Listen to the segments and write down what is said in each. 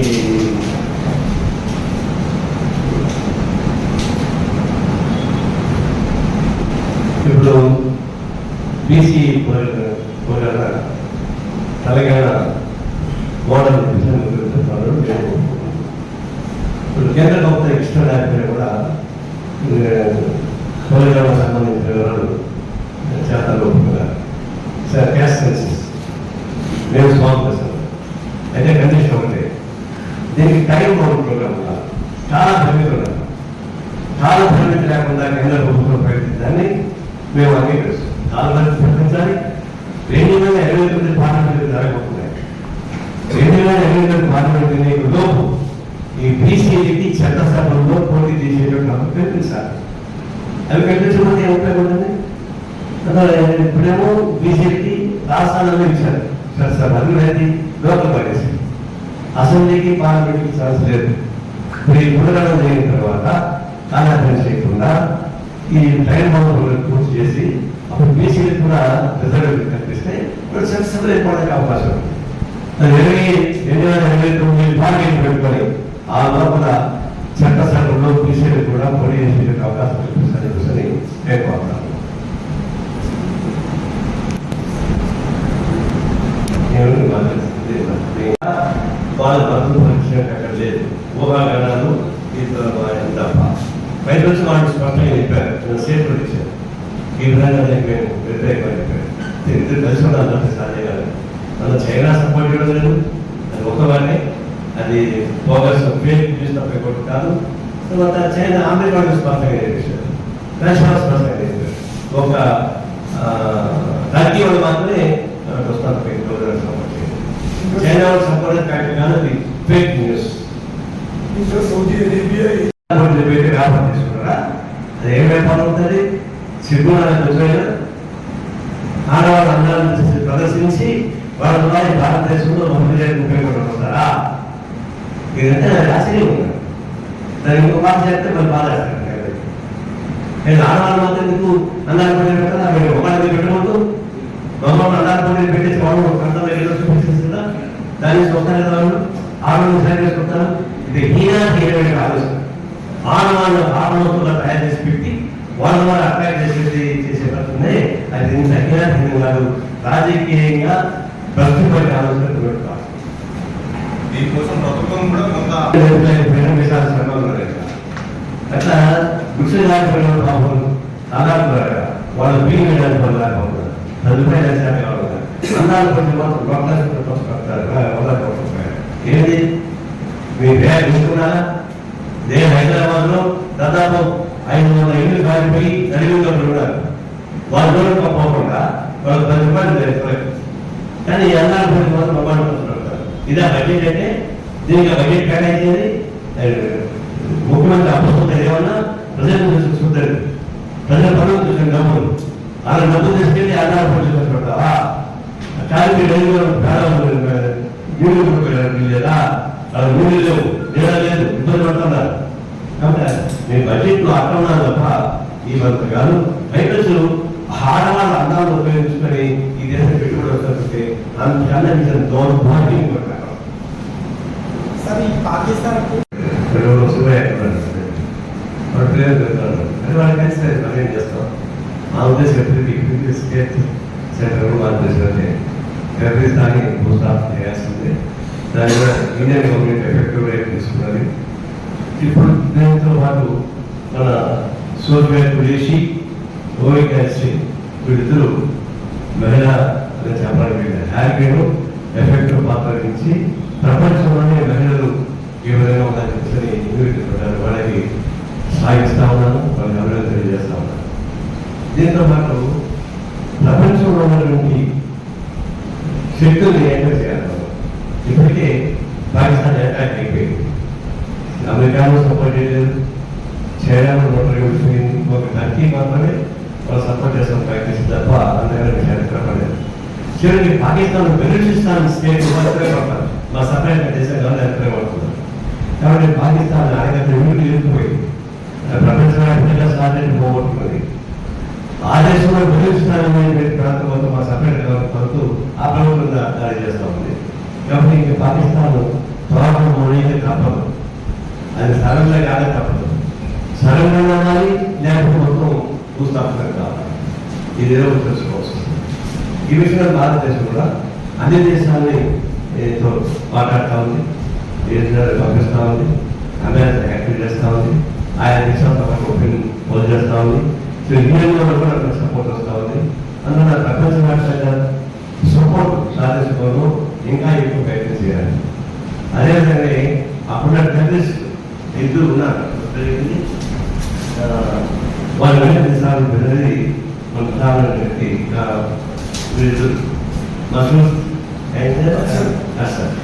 ఈ ఇప్పుడు బీసీ పోరాట తెలంగాణ మోడల్ విజన్ చెప్తున్నారు నేను ఇప్పుడు కేంద్ర ప్రభుత్వం ఇష్టం లేకపోయినా కూడా తెలంగాణ సంబంధించిన వివరాలు చేతల్లో ఒప్పుకున్నారు సార్ క్యాస్ట్ సెన్సెస్ మేము స్వామి చేస్తాం అయితే కండిషన్ ఒకటే దీనికి టైం బౌండ్ ప్రోగ్రామ్ చాలా పరిమితులు చాలా పరిమితి లేకుండా కేంద్ర ప్రభుత్వం ప్రకటించాలని మేము అంగీకరిస్తాం. చాలా పరిమితి ప్రకటించాలి రెండు వేల ఇరవై తొమ్మిది పార్లమెంట్ జరగబోతున్నాయి. రెండు వేల ఇరవై తొమ్మిది పార్లమెంట్ లోపు ఈ బీసీకి చట్టసభలో పోటీ చేసేటువంటి హక్కు కల్పించాలి అవి కల్పించకపోతే ఏం ఉపయోగం ఇప్పుడేమో బీజేపీ రాష్ట్రాలలో ఇచ్చారు చట్టసభ అది లోకల్ బాడీస్ అసెంబ్లీకి పార్లమెంట్కి ఛాన్స్ లేదు. మీరు ఈ పునరాలు తర్వాత కాలాపన చేయకుండా ఈ ట్రైన్ బౌండ్ పూర్తి చేసి అప్పుడు బీసీలకు కూడా రిజర్వ్ కల్పిస్తే ఇప్పుడు చట్టసభలు అయిపోవడానికి అవకాశం ఉంది. ఇరవై రెండు వేల ఇరవై తొమ్మిది పార్లమెంట్ పెట్టుకొని ఆ లోపల చట్టసభలో బీసీలకు కూడా పోటీ చేసే అవకాశం కల్పిస్తారని చెప్పేసి నేను కోరుతాను దేవుని వాళ్ళ బంధువులు వచ్చినట్టు అక్కడ లేదు. ఊహాగానాలు ఇతర తప్ప. బయట వచ్చి వాళ్ళు స్పష్టంగా చెప్పారు. నేను సేఫ్ ఇచ్చాను ఈ విధంగా మేము వ్యతిరేకమని చెప్పారు ఇద్దరు కలిసి ఉండాలంటే సాధ్యం కాదు. మన చైనా సపోర్ట్ ఇవ్వడం లేదు. అది ఒకవారిని అది బోగస్ ఫేక్ న్యూస్ తప్ప ఇంకోటి కాదు. తర్వాత చైనా అమెరికా స్పష్టంగా చెప్పేశారు రష్యా స్పష్టంగా చెప్పారు. ఒక ఆ, టర్కీ వాళ్ళు మాత్రమే మనకు వస్తారు ఫేక్ న్యూస్ సపోర్ట్ చేయాలి చైనా వాళ్ళు సపోర్ట్ ఫ్యాక్ట్ అది ఫేక్ న్యూస్ ఇంకా సౌదీ అరేబియా వ్యాపారం చేసుకున్నారా? అది ఏం వ్యాపారం అవుతుంది? సిగ్గునాన్ని నిజమైన ఆడవాళ్ళ అందాలను ప్రదర్శించి వాళ్ళ ద్వారా భారతదేశంలో మహిళలకు ఉపయోగపడుతున్నారా? ఇదంటే నాకు ఆశ్చర్యం ఉంది ఇంకో మాట చేస్తే మరి బాధ వేస్తారు. నేను ఆడవాళ్ళు మాత్రం ఎందుకు అందాలు పెట్టాలి? అవి పెట్టకూడదు. మమ్మల్ని అందాలు పెట్టేసి వాళ్ళు అంతా దాన్ని చూస్తారు వాళ్ళు? ఆడవాళ్ళు సరి చేసుకుంటారు ఇది హీనా హీనమైన ఆలోచన. ఆడవాళ్ళు తయారు చేసి పెట్టి వాళ్ళ ద్వారా అట్రాక్ట్ చేసేది చేసే పడుతుంది అది ఇంత హీనా హీనం కాదు రాజకీయంగా భక్తిపడి ఆలోచన పెట్టుకోవాలి దీనికోసం ప్రభుత్వం కూడా కొంత అట్లా ముస్లిం రాజకీయ పాపం దాదాపు వాళ్ళ బిల్లు వేయడానికి వల్ల లేకపోతున్నారు తదుపరి దేశాలు కావాలి అన్నాలు కొంచెం మాత్రం లోపల ఏంటి మీ పేరు తీసుకున్నారా నేను హైదరాబాద్లో దాదాపు ఐదు వందల ఇల్లు కాలిపోయి నడిమిలో ఉన్నారు వారి దూరం పోకుండా వాళ్ళు పది రూపాయలు తెస్తారు కానీ ఈ పది కొంచెం మాత్రం మొబైల్ పడుతున్నారు ఇదా బడ్జెట్ అంటే దీనికి బడ్జెట్ కేటాయించేది ముఖ్యమంత్రి అప్పుడు ఏమన్నా ప్రజల గురించి చూస్తారు ప్రజల పనులు చూసిన డబ్బులు వాళ్ళ డబ్బులు తీసుకెళ్ళి ఆధార పరిస్థితి పెడతావా కానీ రైలు నీళ్ళు లేదా వాళ్ళ నీళ్ళు లేవు. నీళ్ళ లేదు. ఇబ్బంది పడుతున్నారు. కాబట్టి మీ బడ్జెట్లో అర్థం తప్ప ఈ మంత్రి గారు రైతులు ఆడవాళ్ళ అందాలను ఉపయోగించుకొని ఈ దేశం పెట్టుబడి వస్తుంటే అంత దౌర్భాగ్యం కొట్టారు సార్ ఈ పాకిస్తాన్ తెలుగులో సూర్య వాళ్ళ ప్రేమ పెడతారు అది వాళ్ళకి నచ్చితే మనం ఏం చేస్తాం మా ఉద్దేశం ఎప్పటికీ స్టేట్ సెంటర్ మా ఉద్దేశం అంటే ఎవరి దాన్ని భూస్థాపన చేయాల్సిందే దాని కూడా ఇండియన్ గవర్నమెంట్ ఎఫెక్టివ్గా తీసుకున్నది ఇప్పుడు దీంతో పాటు మన సూర్య కురేషి ఓరికాసి వీళ్ళిద్దరూ మహిళా చేపల మీద హ్యాపీను ఎఫెక్ట్ పాత్ర వహించి ప్రపంచంలోనే మహిళలు ఈ విధంగా ఉందని చెప్పని నిరూపించారు వాళ్ళకి సాగిస్తా ఉన్నాను వాళ్ళకి అభివృద్ధి తెలియజేస్తా ఉన్నాను. దీంతో పాటు ప్రపంచంలో ఉన్నటువంటి శక్తులు ఏంటో చేయాలి. ఇప్పటికే పాకిస్తాన్ అటాక్ అయిపోయింది. అమెరికాను సపోర్ట్ చేయలేదు. చైనాను నోటరీ ఉండిపోయింది ఒక టర్కీ మాత్రమే సపోర్ట్ చేస్తాం ప్రయత్నిస్తుంది తప్ప అందరికీ చరిత్రపడలేదు చివరికి పాకిస్తాన్ బెలూచిస్తాన్ స్టేట్ మాత్రమే పడతారు మా సపరేట్ దేశం కాదు ఎంతనే పడుతున్నారు కాబట్టి పాకిస్తాన్ ఆయనకు ఊరికి ఇరుక్కుపోయింది ప్రపంచవ్యాప్తంగా సాధ్యత పోగొట్టుకుంది ఆ దేశంలో బెలూచిస్తాన్ అనే ప్రాంతం వద్ద మా సపరేట్ పడుతూ ఆ ప్రభుత్వం దాడి చేస్తూ ఉంది కాబట్టి ఇంక పాకిస్తాన్ తోటం అనేది తప్పదు అది సరళంగా కాదే తప్పదు సరళంగా కావాలి లేకపోతే మొత్తం భూస్థాపన కావాలి. ఇది ఏదో తెలుసుకోవచ్చు ఈ విషయంలో భారతదేశం కూడా అన్ని దేశాలని ఏదో మాట్లాడుతూ ఉంది దేశాలు పంపిస్తూ ఉంది అమెరికా యాక్టివ్ చేస్తూ ఉంది ఆయా దేశాల పక్కన పోల్ చేస్తూ ఉంది సో ఇండియన్లో కూడా సపోర్ట్ వస్తూ ఉంది. అందువల్ల ప్రపంచవ్యాప్తంగా సపోర్ట్ సాధించుకోవడం ఇంకా ఎక్కువ ప్రయత్నం చేయాలి. అదేవిధంగా అప్పుడున్న టెర్రరిస్ట్ ఇద్దరు ఉన్నారు వాళ్ళు వెంట నిజాలు పెద్దది మన ప్రధానమైనటువంటి వీళ్ళు మసూద్ అండ్ అసర్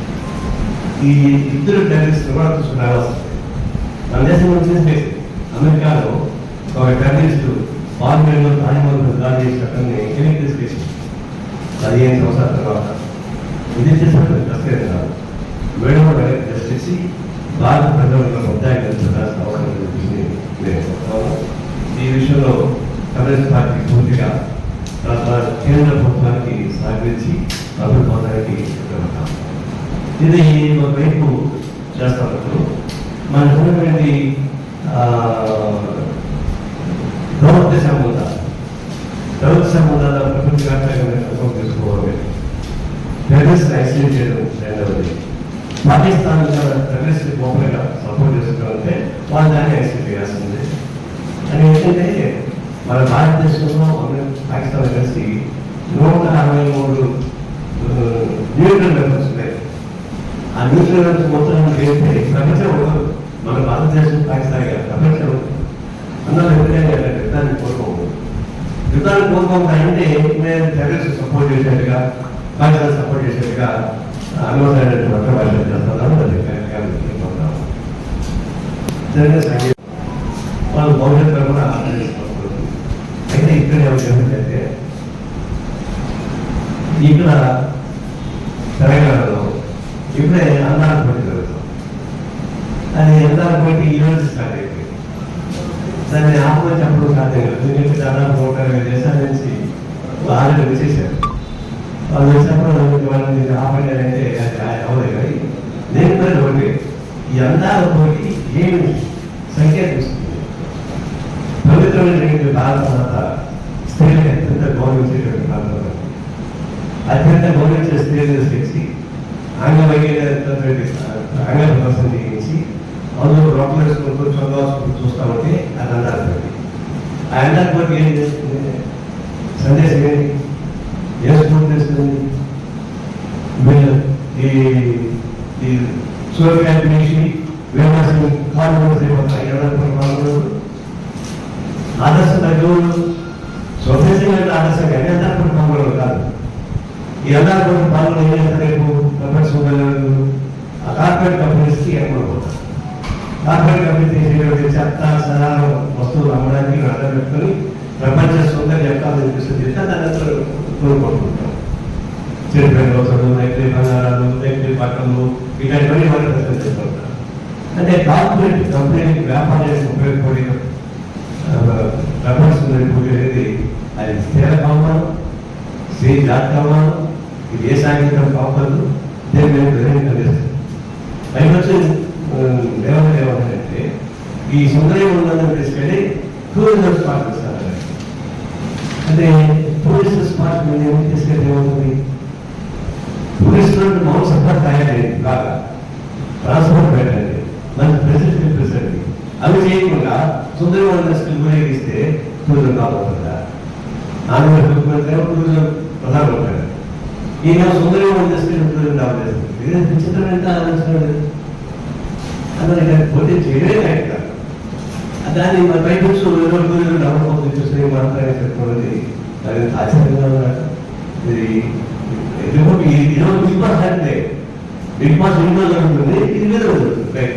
ఈ ఇద్దరు టెర్రరిస్ట్ కూడా చూసుకున్నారు మన దేశం వచ్చేసి అమెరికాలో ఒక టెర్రరిస్ట్ పార్లమెంట్లో తాలిబాన్ దాడి చేసినట్టు వెనక్కి తీసుకొచ్చి పదిహేను సంవత్సరాల తర్వాత. ఇది చేసినట్టు కష్టం కాదు వేణువు వెనక్కి తీసుకొచ్చి భారత ప్రజలకు ఒక ముద్దాయి కలిసి అవసరం లేదు ఈ విషయంలో కాంగ్రెస్ పార్టీ పూర్తిగా తన కేంద్ర ప్రభుత్వానికి సహకరించి అభివృద్ధి పొందడానికి సిద్ధపడతాం. ఇది ఒకవైపు చేస్తున్నప్పుడు మనకు ఉన్నటువంటి ఆ, దౌత్య సంబంధాలు దౌత్య సంబంధాల ప్రపంచవ్యాప్తంగా సపోర్ట్ చేసుకోవాలి టెర్రరిస్ట్ ఐసోలేట్ చేయడం రెండవది పాకిస్తాన్ టెర్రరిస్ట్ గొప్పగా సపోర్ట్ చేస్తున్నారంటే వాళ్ళు దాన్ని ఐసోలేట్ చేయాల్సిందే అని ఏంటంటే మన భారతదేశంలో అమెరికా, పాకిస్తాన్ కలిసి నూట అరవై మూడు న్యూట్రల్ వెపన్స్ ఉన్నాయి. ఆ న్యూట్రల్ వెపన్స్ మొత్తం చేస్తే ప్రపంచంలో మన భారతదేశం పాకిస్తాన్ కాదు ప్రపంచం ఉండదు. ఎప్పుడైనా యుద్ధాన్ని కోరుకోకూడదు యుద్ధాన్ని కోరుకోవాలంటే మేము టెర్రరిస్ట్ సపోర్ట్ చేసేట్టుగా పాకిస్తాన్ సపోర్ట్ చేసేట్టుగా అనవసరమైన పట్ల వాళ్ళు చేస్తున్నాము అది కార్యక్రమాలు టెర్రరిస్ట్ అంటే వాళ్ళు భవిష్యత్తులో కూడా ఆలోచిస్తున్నారు అయితే ఇక్కడ ఏమిటంటే ఇక్కడ తెలంగాణలో ఇప్పుడే అందాల పోటీ జరుగుతుంది అది అందాల పోటీ ఈ రోజు స్టార్ట్ అయిపోయింది. దాన్ని ఆపమని చెప్పడం స్టార్ట్ అయ్యాను. ఎందుకంటే దాదాపు నూట ఇరవై దేశాల నుంచి ఆల్రెడీ వచ్చేసారు. వాళ్ళు వచ్చినప్పుడు వాళ్ళని ఆపండి అంటే అది అవలేదు కానీ నేను కూడా ఒకటి ఈ అందాల ఏమి సంకేతం ఇస్తుంది పవిత్రమైనటువంటి భారత స్త్రీలకు అత్యంత గౌరవించేటువంటి భారత అత్యంత గౌరవించే స్త్రీలను తెచ్చి అంగవైకల్యమైనటువంటి అంగ ప్రదర్శన చేయించి అందులో డాక్యుమెంట్స్ వేసుకుంటూ చదవాల్సుకుంటూ చూస్తా అది అందాలి ఆ అందాలి ఏం చేస్తుంది? సందేశం ఏంటి? ఏ స్కూల్ చేస్తుంది? ఈ ఈ సూర్యకాయ పిలిచి వేయాల్సిన కాలు అయిపోతాయి ఎవరు? ఆదర్శం స్వదేశంగా ఆదర్శం కానీ అందరికీ పాల్గొనరు కాదు. ఈ అందరికీ పాల్గొన ఏదైతే రేపు? కంపెనీస్ ఆ కార్పొరేట్ కంపెనీస్కి ఏర్పడిపోతారు కార్పొరేట్ కంపెనీ చేసేటువంటి చెత్త సరాల వస్తువులు అమ్మడానికి అర్థం పెట్టుకొని ప్రపంచ సౌందర్య ఎక్కాలని చూపిస్తుంది చెప్తే దాన్ని కోరుకుంటుంటాం చెడిపోయిన రోజులు నైట్లీ బంగారాలు నైట్లీ బట్టలు ఇలాంటివన్నీ మనం ప్రజలు చేస్తుంటారు అంటే కార్పొరేట్ కంపెనీకి వ్యాపారానికి ఉపయోగపడే పూజ అనేది అది స్థిర కావాలి స్త్రీ జాతి కావాలి ఇది ఏ సాంకేతికం కావద్దు దీన్ని మేము గ్రహించలేదు పైన వచ్చి ఏమన్నా ఏమంటే ఈ సుందరయ్య ఉన్నదని తీసుకెళ్ళి టూరిజం స్పాట్ ఇస్తారు అంటే టూరిస్ట్ స్పాట్ మీద ఏమి తీసుకెళ్ళి ఏమవుతుంది? టూరిస్టులు మామూలు తయారైంది బాగా. ట్రాన్స్పోర్ట్ పెట్టండి మంచి ప్రెసిడెంట్ పిలిపిస్తుంది అవి చేయకుండా సుందరమైన స్కిల్ ఉపయోగిస్తే టూరిజం కాబోతుందా ఆంధ్రప్రదేశ్ టూరిజం ప్రధానమంత్రి ఈయన సుందరమైన స్కిల్ టూరిజం కావాలి ఇదే విచిత్రమైన ఆలోచన అందులో పోటీ చేయడమే కరెక్ట్ కాదు. దాన్ని మన బయట నుంచి ఎవరో టూరిజం డెవలప్ చూస్తే మాత్రమే చెప్పుకోవాలి అది ఆశ్చర్యంగా ఉన్నాడు ఇది రిమోట్ ఈరోజు బిగ్ బాస్ అంటే బిగ్ బాస్ ఇంట్లో జరుగుతుంది ఇది మీద జరుగుతుంది బయట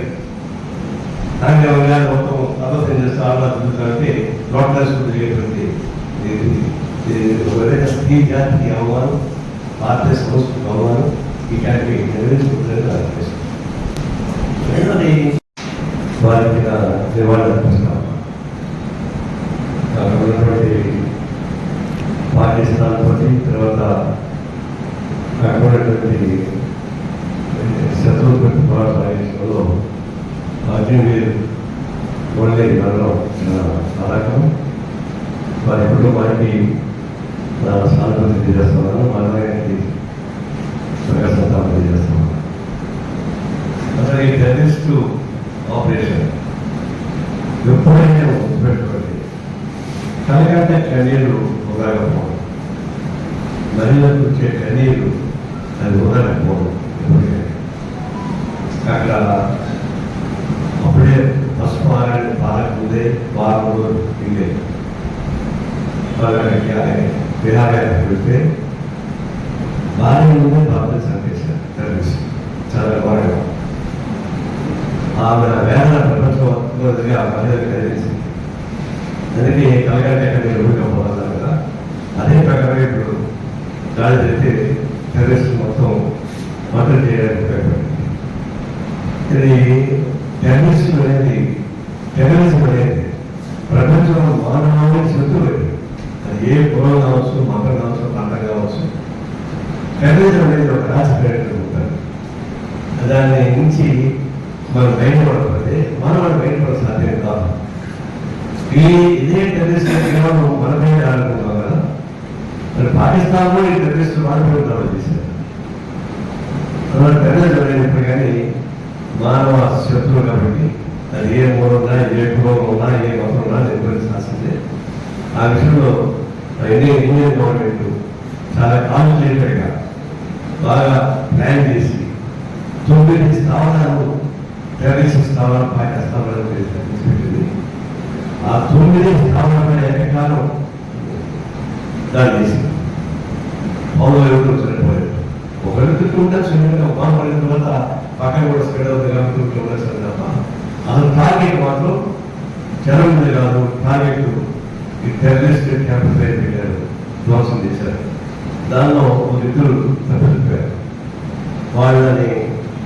రాజదేవ గారు మొత్తం అబద్ధం చేస్తూ ఆలోచన కాబట్టి రోడ్ల తిరిగేటువంటి ఈ జాతికి రెండోది వారికి నివాళులు అర్పిస్తాం అక్కడ ఉన్నటువంటి పాకిస్తాన్ తోటి తర్వాత అక్కడ ఉన్నటువంటి శత్రువులు పెట్టి అగ్నివీరు ఓన్లీ మనలో సాధకం వారి కుటుంబానికి నా సానుభూతి తెలియజేస్తున్నాను మనకి సంతాపం తెలియజేస్తున్నాను అసలు ఈ టెర్రరిస్ట్ ఆపరేషన్ ఎప్పుడైనా గుర్తుపెట్టుకోండి కలగంటే కన్నీరు ఉదరకపోవడం నదిలోకి వచ్చే కన్నీరు అది ఉదరకపోవడం ఎప్పటికైనా. అక్కడ అప్పుడే పసుపు ఆరని పాలకుందే వారం రోజులు ఇందే వాళ్ళకి విహారానికి వెళ్తే భార్య ముందే బాబుని చంపేశారు టెర్రరిస్ట్ చాలా ఘోరంగా ఆమె వేదన ప్రపంచంగా ఆ మహిళలు కలిగించింది అందుకే కలగంటే మీరు ఊరికపోతున్నారు కదా అదే ప్రకారం ఇప్పుడు దాడి చేసి టెర్రరిస్ట్ మొత్తం మద్దతు చేయడానికి ఉపయోగపడింది ఇది టెర్రరిస్ట్ అనేది టెర్రరిజం అనేది ప్రపంచంలో మానవాళి శత్రువు అది ఏ కులం కావచ్చు మతం కావచ్చు ప్రాంతం కావచ్చు టెర్రరిజం అనేది ఒక రాజకీయ ఉంటారు దాన్ని నుంచి మనం బయటపడకపోతే మనం బయటపడ సాధ్యం కాదు ఈ ఇదే టెర్రరిస్ట్ కేవలం మన పైన ఆడుకుంటాం కదా మరి పాకిస్తాన్లో ఈ టెర్రరిస్ట్ వాళ్ళని దాడి చేశారు ఎవరైనప్పుడు కానీ మానవ శత్రువు కాబట్టి అది ఏ మూలం ఏ కులం ఉన్నా ఏ మతం ఉన్నా నిర్వహించాల్సిందే. ఆ విషయంలో ఇండియన్ ఇండియన్ గవర్నమెంట్ చాలా కాన్సన్ట్రేటెడ్గా బాగా ప్లాన్ చేసి తొమ్మిది స్థావరాలు టెర్రరిస్ట్ స్థావరాలు పాకిస్తాన్లో పెట్టింది ఆ తొమ్మిది స్థావరాల ఏకకాలం దాన్ని చేసింది పౌరులు ఎవరు చనిపోయారు ఒకరి చుట్టూ ఉంటే వల్ల బాగుపడిన పక్కన కూడా స్ప్రెడ్ అవుతుంది కాబట్టి చుట్టూ ఉండేస్తారు అసలు టార్గెట్ మాత్రం జనం మీద కాదు టార్గెట్ ఈ టెర్రరిస్ట్ క్యాంపస్ పేరు పెట్టారు ధ్వంసం చేశారు దానిలో ఒక ఇద్దరు తప్పిపోయారు వాళ్ళని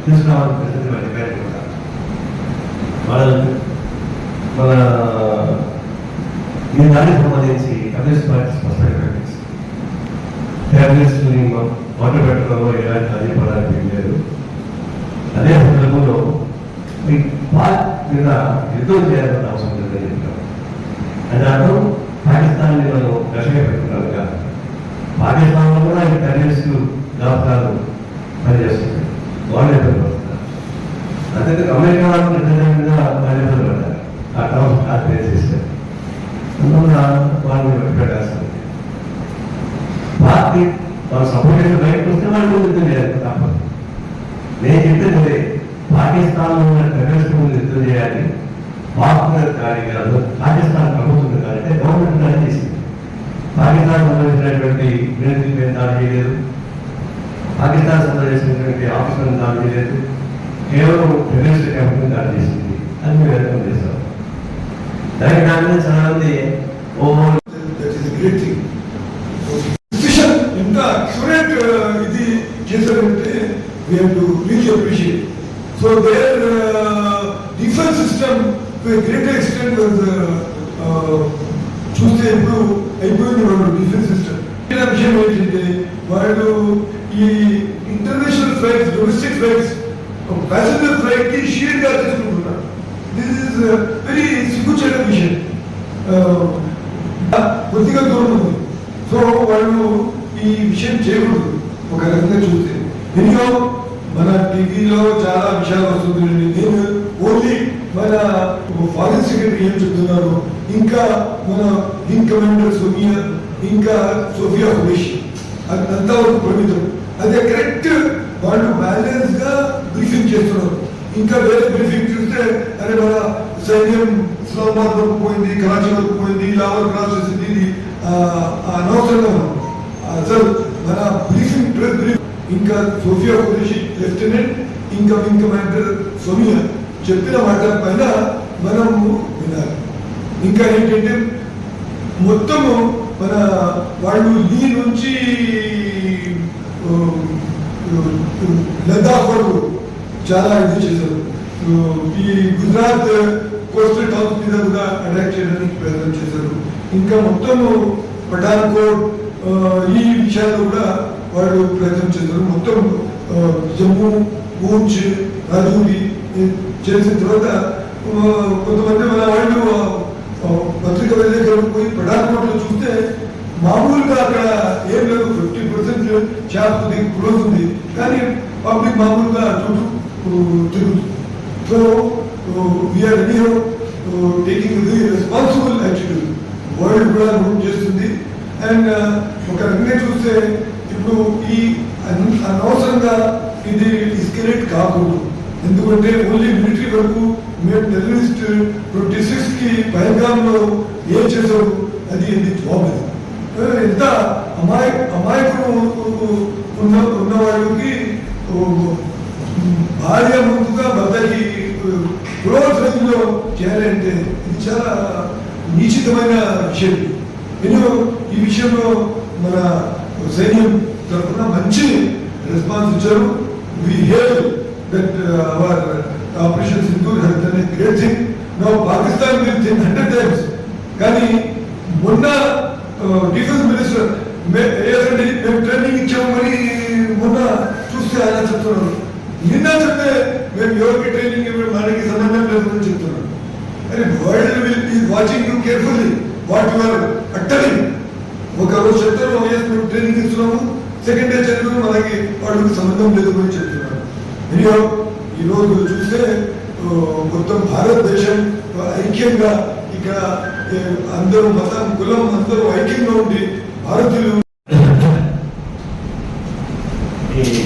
తీసుకురావాలని ప్రసిద్ధి వాళ్ళ డిమాండ్ కూడా వాళ్ళని మన ఈ దానికి సంబంధించి కమ్యూనిస్ట్ పార్టీ స్పష్టంగా ప్రకటించింది టెర్రరిస్టుని మొదట పెట్టడంలో ఎలాంటి అధిపడానికి లేదు అదే సందర్భంలో మీ పాక్ మీద యుద్ధం చేయాల్సిన అవసరం లేదని చెప్పారు. అది అర్థం పాకిస్తాన్ మనం రక్షగా పెట్టుకున్నారు కాదు. పాకిస్తాన్లో కూడా ఈ టెర్రరిస్టు జాబితాలు పనిచేస్తున్నాయి వాళ్ళు ఇబ్బంది పడుతున్నారు అంతే అమెరికా వాళ్ళు నిర్ణయం మీద వాళ్ళు ఇబ్బంది పడ్డారు ఆ టర్మ్స్ కార్పొరేట్ చేశారు అందువల్ల వాళ్ళు పెట్టాల్సింది పార్టీ వాళ్ళు సపోర్ట్ చేసిన బయటకు వస్తే వాళ్ళు యుద్ధం చేయాలి తప్పదు నేను చెప్పేది అదే. పాకిస్తాన్ ఉన్న టెర్రరిస్ట్ ముందు యుద్ధం చేయాలి. పాక్ కానీ కాదు. పాకిస్తాన్ ప్రభుత్వం మీద కానీ గవర్నమెంట్ దాడి చేసింది. పాకిస్తాన్ సంబంధించినటువంటి వినతి మీద దాడి చేయలేదు. పాకిస్తాన్ సంబంధించినటువంటి ఆఫీసులను దాడి చేయలేదు. కేవలం టెర్రరిస్ట్ క్యాంప్ని దాడి చేసింది. అని మేము వ్యక్తం చేస్తాం దానికి దాని చాలా మంది ఓ we have to really appreciate so their defence system to great extent was uh, చూస్తే ఇప్పుడు అయిపోయింది వాళ్ళు డిఫెన్స్ సిస్టమ్ విషయం ఏంటంటే వాళ్ళు ఈ international flights domestic flights passenger ఫ్లైట్కి షీర్గా తీసుకుంటున్నారు దిస్ ఇస్ వెరీ సిగ్గుచేట విషయం కొద్దిగా దూరం ఉంది సో వాళ్ళు ఈ విషయం చేయకూడదు ఒక రకంగా చూస్తే టీవీలో చాలా విషయాలు వస్తుంది. నేను ఓన్లీ మన ఫారెన్ సెక్రటరీ ఏం చెప్తున్నారు ఇంకా మన వింగ్ కమాండర్ సోనియా ఇంకా సోఫియా హుబేషి అది ఒక పరిమితం. అదే కరెక్ట్ వాళ్ళు బ్యాలెన్స్గా బ్రీఫింగ్ చేస్తున్నారు. ఇంకా వేరే బ్రీఫింగ్ చూస్తే అరే మన సైన్యం ఇస్లామాబాద్ వరకు పోయింది కరాచీ వరకు పోయింది లావర్ క్రాస్ చేసింది ఇది ఆ, అనవసరంగా అసలు మన బ్రీఫింగ్ ఇంకా సోఫియా కురేషి లెఫ్టినెంట్ ఇంకా వింగ్ కమాండర్ సోనియా చెప్పిన మాటల పైన మనము వినాలి. ఇంకా ఏంటంటే మొత్తము మన వాళ్ళు లీ నుంచి లద్దాఖ్ వరకు చాలా ఇది చేశారు. ఈ గుజరాత్ కోస్టల్ టౌన్స్ మీద కూడా అటాక్ చేయడానికి ప్రయత్నం చేశారు. ఇంకా మొత్తము పఠాన్కోట్ ఈ విషయాల్లో కూడా వాళ్ళు ప్రయత్నం చేశారు. మొత్తం జమ్మూ పూంచ్ రాజౌరి చేసిన తర్వాత కొంతమంది మన వాళ్ళు పత్రిక విలేకరులు పోయి ప్రధానమంత్రులు చూస్తే మామూలుగా అక్కడ ఏం లేదు ఫిఫ్టీ పర్సెంట్ షాప్ క్లోజ్ ఉంది కానీ పబ్లిక్ మామూలుగా చుట్టూ తిరుగుతుంది so we're ready taking the responsible actual world కూడా రూట్ చేస్తుంది. అండ్ ఒక రకంగా చూస్తే ఇప్పుడు ఈ అనవసరంగా ఇది ఎస్కలేట్ కాకూడదు. ఎందుకంటే ఓన్లీ మిలిటరీ వరకు మేము టెర్రరిస్ట్ ట్వంటీ సిక్స్కి పహల్గామ్లో ఏం చేసావు అది ఇది జాబ్ ఎంత అమాయ అమాయకుడు ఉన్న ఉన్న వాళ్ళకి ఓ, భార్య ముందుగా భర్తకి క్లోజ్ రేంజ్లో చేయాలంటే ఇది చాలా నిశ్చితమైన విషయం నేను ఈ విషయంలో మన సైన్యం తరఫున మంచి రెస్పాన్స్ ఇచ్చారు we hear that our operation Sindoor has done a great thing now Pakistan will think hundred times కానీ మొన్న డిఫెన్స్ మినిస్టర్ ఏదండి మేము ట్రైనింగ్ ఇచ్చామని మొన్న చూస్తే ఆయన చెప్తున్నారు నిన్న చెప్తే మేము యోగి ట్రైనింగ్ ఇవ్వడం మనకి సంబంధం లేదని చెప్తున్నాం. అని world will be watching you carefully what you are uttering ఒక రోజు చెప్తారు వైఎస్ మేము ట్రైనింగ్ ఇస్తున్నాము. సెకండ్ డే చదివిన మనకి వాళ్ళకి సంబంధం లేదు అని చెప్తున్నారు. ఎనియో ఈ చూస్తే మొత్తం భారతదేశం ఐక్యంగా ఇక్కడ అందరూ మతం కులం అందరూ ఐక్యంగా ఉండి భారతీయులు